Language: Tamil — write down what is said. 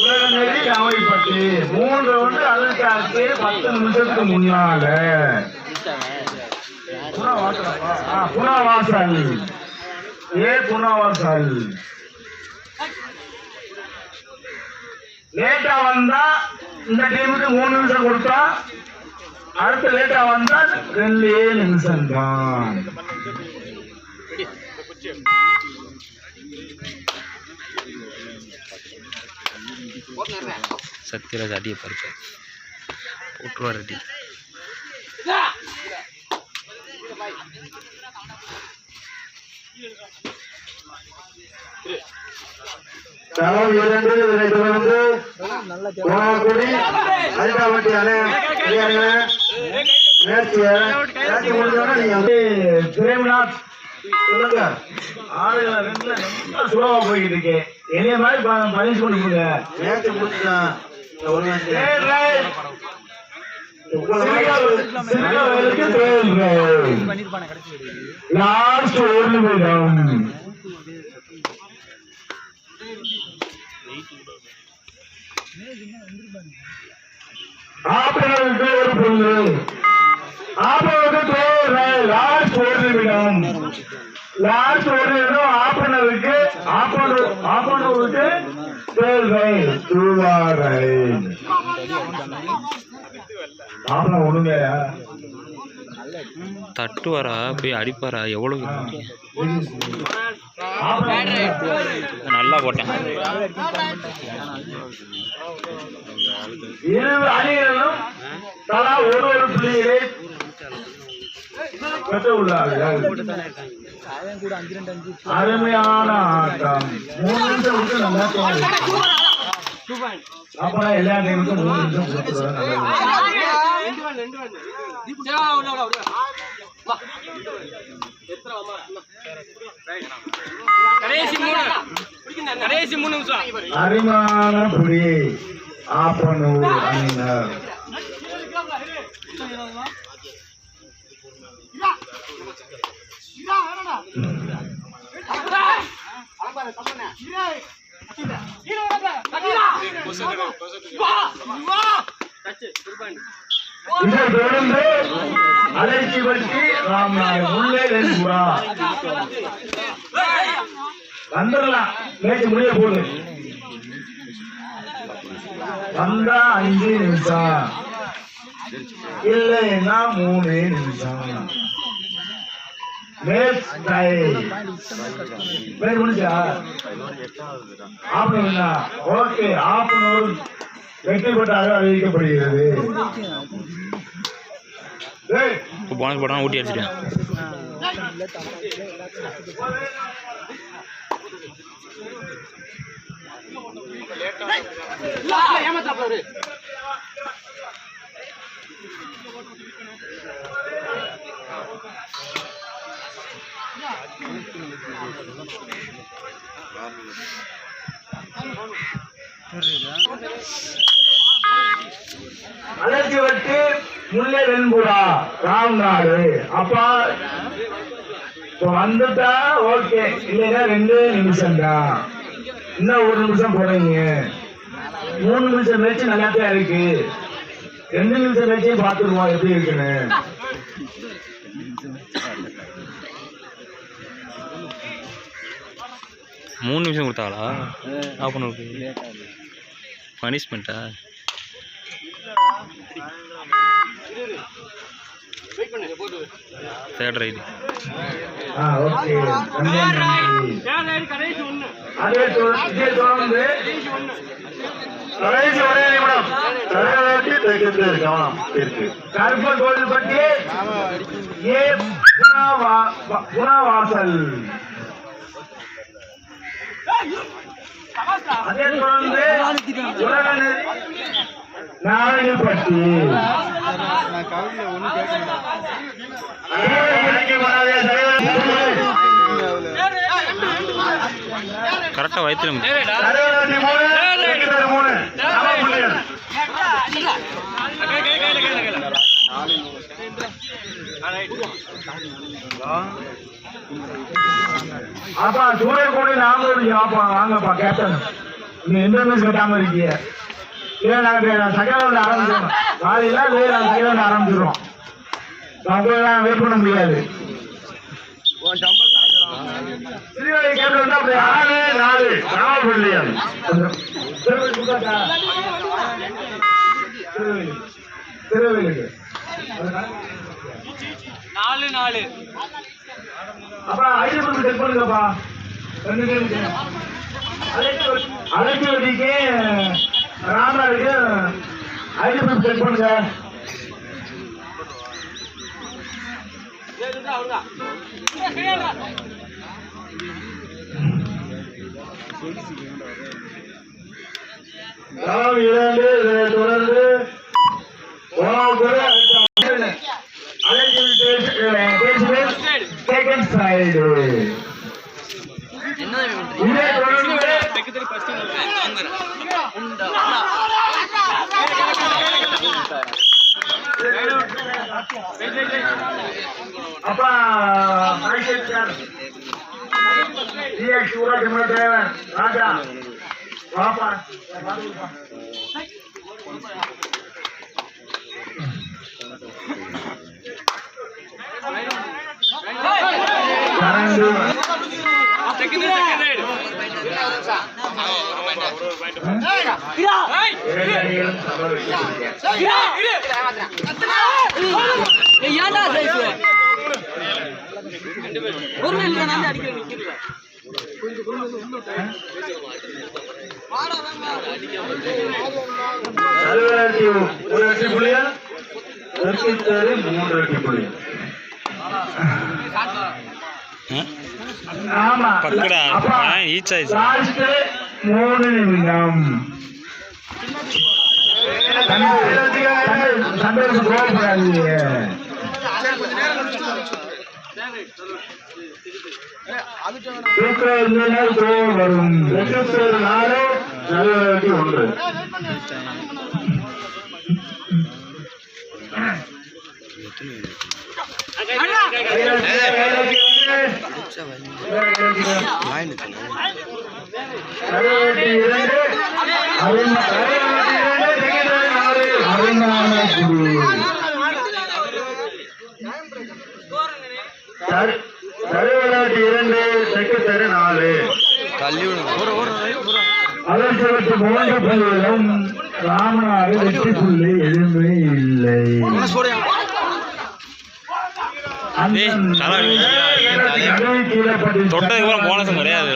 உலகநெறி அவைப்பட்டு மூன்று வந்து அதற்காச்சு பத்து நிமிஷத்துக்கு முன்னால புனவாசலப்பா? ஆ, புனவாசல் ஏ புனவாசல் லேட்டா வந்தா இந்த டீமுக்கு மூணு நிமிஷம் கொடுத்தா அடுத்து லேட்டா வந்தா ரெண்டு நிமிஷம் தான் தொடர்ந்து கோணக்குடி அல்காவட்டி அணை அதிகாரிகளே, மேற்கிய மேற்கு முடிஞ்சோன்னா நீங்க வந்து பிரேம்நாத் சொல்லுங்க. ஆளுகளை ரெண்டுல ரொம்ப சுலபா போய்கிட்டு இருக்கேன் என்னைய மாதிரி பனிஷ் பண்ணி கொடுங்க. மேட்ச் முடிச்சுட்டான் லாஸ்ட் ஒரு நிமிடம். ஆப்பனருக்கு ஒரு பொண்ணு ஆப்பனருக்கு லாஸ்ட் நிமிடம் லாஸ்ட் நிமிடம் ஆப்பனருக்கு ஆப்பனர் ஆப்பனருக்கு ஒண்ணுங்கயா தட்டுவாரா? போய் அடிப்பாரா? எவ்வளோ ஆப்பனர் நல்லா போட்டேன். இரு அணிகளும் தலா ஒரு ஒரு புள்ளிகளை அருமையான ஆட்டம் மூணு விட்டு எல்லா டைமுக்கும் மூணு நிமிஷம் கொடுத்துருவாங்க ஆப்பனூர் அணியினர் இதை தொடர்ந்து அலைச்சி பற்றி நாம் உள்ளே வெண்புறா வந்துடலாம் மேட்ச் முடிய போடு வந்தா அஞ்சு நிமிஷம். இல்லைன்னா மூணு நிமிஷம். மேட்ச் டை மேட்ச் முடிஞ்சா ஆஃப் ஓகே ஆஃப் வெற்றி பெற்றாக அறிவிக்கப்படுகிறது போனஸ் போட்டால் ஊட்டி அடிச்சிட்டேன். ஏமாத்தாப்ல அலர்ஜி வட்டு முல்லை வெண்புறா ராம்நாடு அப்பா வந்துட்டா ஓகே. இல்லைன்னா ரெண்டு நிமிஷம் தான் இன்னும் ஒரு நிமிஷம் போறீங்க மூணு நிமிஷம் மேட்ச் நல்லா தான் இருக்கு. ரெண்டு நிமிஷம் மேட்சையும் பார்த்துருவோம் எப்படி இருக்குன்னு. மூணு நிமிஷம் கொடுத்தாங்களா ஆஃப் பண்ணுறது பனிஷ்மெண்ட்டா தேர்ட் ரைடு ஆ ஓகே கடைசி ஒரே நிமிடம் இருக்கு கோவில் பற்றி ஏ புனவா- வ- புனவாசல் அதே தொடர்ந்து உலக நாராயணப்பட்டி கரெக்டாக வயிற்றுல வாப்பா வாங்கப்பா கேப்டன் நீ மிஸ் கட்டாம இருக்கீங்க இல்லை நாங்கள் செகண்ட் ரவுண்ட் ஆரம்பிச்சிடுறோம் பாதியில் இல்லை நாங்கள் செகண்ட் ரவுண்ட் ஆரம்பிச்சிடுறோம் நம்மளாம் வெயிட் பண்ண முடியாது. திருவள்ளி கேப்டன் தான் ஆறு நாலு நாலு பிள்ளையார் திருவள்ளி நாலு நாலு. அப்ப ஐநூறு செக் பண்ணுங்கப்பா. ரெண்டு பேருக்கு அழைச்சி வட்டிக்கு செக் பண்ணுங்க. நாம் இரண்டு. அப்பா மைசெட் சார் டிஎக்ஸ் ஊராட்சி மன்ற தலைவர் ராஜா வாப்பா பாத்துப்பா கரண்டு ஏன்டா ஒரு அடிக்கிறேன் வெற்றி புள்ளியா மூன்று வெற்றி புள்ளி ஆமா பக்கடா. மூணு நிமிடம் சந்தோஷம் கோபப்படாதீங்க தெற்குத்தேரு தருவலாட்டி இரண்டு செக்கத்தரு நாலு அதற்கு மூன்று புள்ளிகளும் ராமநாடு வெற்றி புள்ளி எதுவுமே இல்லை தொட்டதுக்கு bonus கிடையாது.